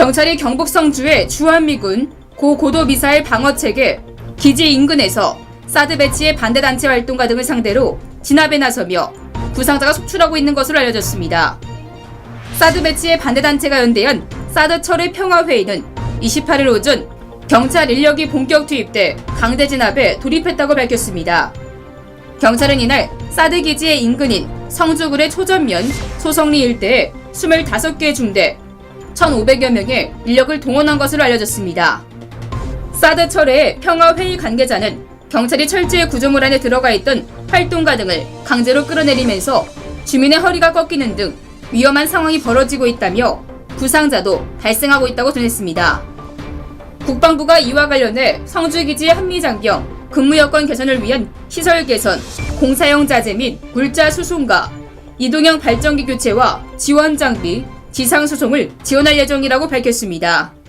경찰이 경북 성주의 주한미군 고고도 미사일 방어 체계 기지 인근에서 사드 배치의 반대 단체 활동가 등을 상대로 진압에 나서며 부상자가 속출하고 있는 것으로 알려졌습니다. 사드 배치의 반대 단체가 연대한 사드 철의 평화 회의는 28일 오전 경찰 인력이 본격 투입돼 강제 진압에 돌입했다고 밝혔습니다. 경찰은 이날 사드 기지의 인근인 성주굴의 초전면 소성리 일대에 25개 중대 1,500여 명의 인력을 동원한 것으로 알려졌습니다. 사드 철의 평화회의 관계자는 경찰이 철저히 구조물 안에 들어가 있던 활동가 등을 강제로 끌어내리면서 주민의 허리가 꺾이는 등 위험한 상황이 벌어지고 있다며 부상자도 발생하고 있다고 전했습니다. 국방부가 이와 관련해 성주기지의 한미장병 근무 여건 개선을 위한 시설 개선, 공사용 자재 및 물자 수송과 이동형 발전기 교체와 지원 장비, 지상 수송을 지원할 예정이라고 밝혔습니다.